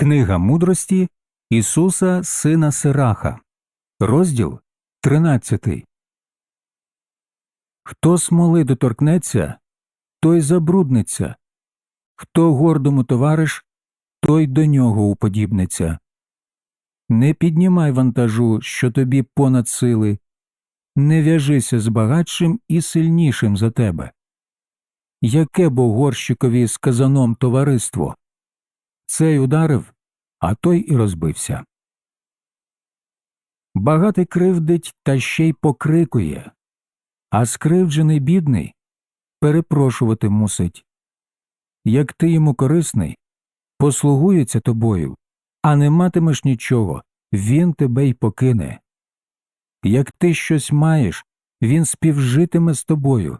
Книга мудрості Ісуса Сина Сираха, розділ 13. Хто смоли доторкнеться, той забрудниться, хто гордому товариш, той до нього уподібниться. Не піднімай вантажу, що тобі понад сили, не в'яжися з багатшим і сильнішим за тебе. Яке бо горщикові з казаном товариство? Цей ударив, а той і розбився. Багатий кривдить та ще й покрикує, а скривджений бідний перепрошувати мусить. Як ти йому корисний, послугується тобою, а не матимеш нічого, він тебе й покине. Як ти щось маєш, він співжитиме з тобою,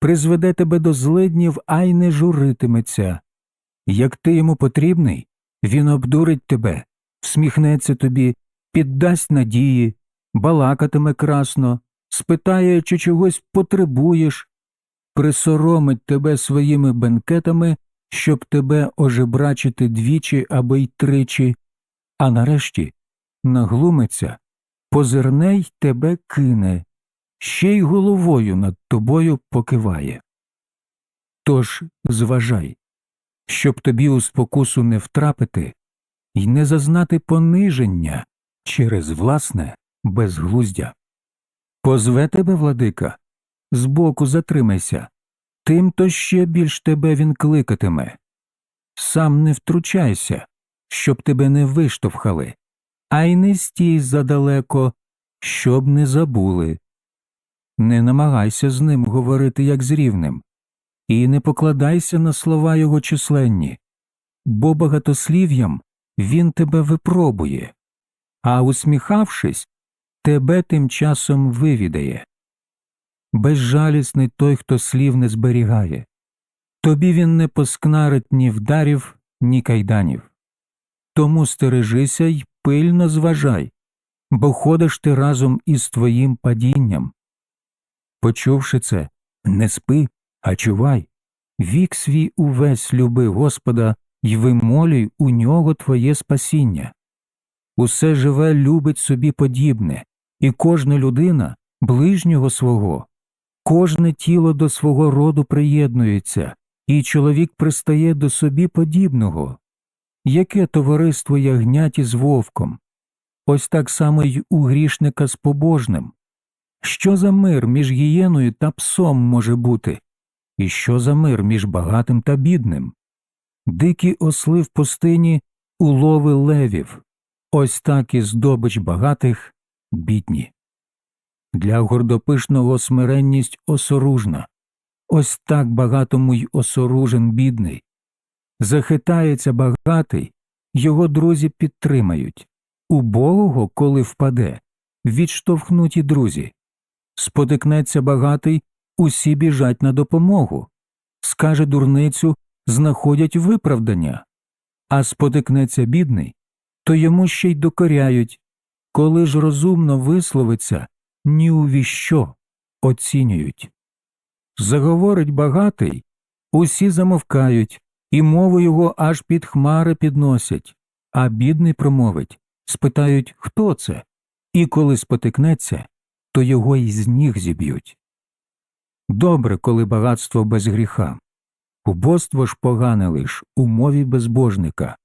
призведе тебе до злиднів, а й не журитиметься. Як ти йому потрібний, він обдурить тебе, всміхнеться тобі, піддасть надії, балакатиме красно, спитає, чи чогось потребуєш, присоромить тебе своїми бенкетами, щоб тебе ожебрачити двічі або й тричі, а нарешті наглумиться, позирне й тебе кине, ще й головою над тобою покиває. Тож зважай, щоб тобі у спокусу не втрапити і не зазнати пониження через власне безглуздя. Позве тебе, владика, збоку затримайся, тим то ще більш тебе він кликатиме. Сам не втручайся, щоб тебе не виштовхали, а й не стій задалеко, щоб не забули. Не намагайся з ним говорити як з рівним, і не покладайся на слова його численні, бо багатослів'ям він тебе випробує, а усміхавшись, тебе тим часом вивідає. Безжалісний той, хто слів не зберігає, тобі він не поскнарить ні вдарів, ні кайданів. Тому стережися й пильно зважай, бо ходиш ти разом із твоїм падінням. Почувши це, не спи, а чувай. Вік свій увесь люби Господа й вимолюй у нього твоє спасіння. Усе живе любить собі подібне, і кожна людина ближнього свого, кожне тіло до свого роду приєднується, і чоловік пристає до собі подібного. Яке товариство ягняті з вовком? Ось так само й у грішника з побожним. Що за мир між гієною та псом може бути? І що за мир між багатим та бідним? Дикі осли в пустині улови левів, ось так і здобич багатих бідні. Для гордопишного смиренність осоружна, ось так багатому й осоружен бідний. Захитається багатий, його друзі підтримають. Убогого, коли впаде, відштовхнуті друзі. Спотикнеться багатий, усі біжать на допомогу. Скаже дурницю, знаходять виправдання, а спотикнеться бідний, то йому ще й докоряють. Коли ж розумно висловиться, ні у віщо оцінюють. Заговорить багатий, усі замовкають, і мову його аж під хмари підносять, а бідний промовить спитають, хто це, і коли спотикнеться, то його й з ніг зіб'ють. Добре, коли багатство без гріха, убоство ж погане лиш у мові безбожника.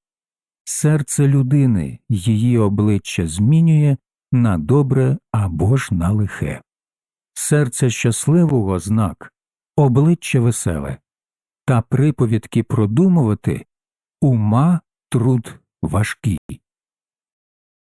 Серце людини її обличчя змінює на добре або ж на лихе. Серце щасливого знак, обличчя веселе, та приповідки продумувати ума труд важкий.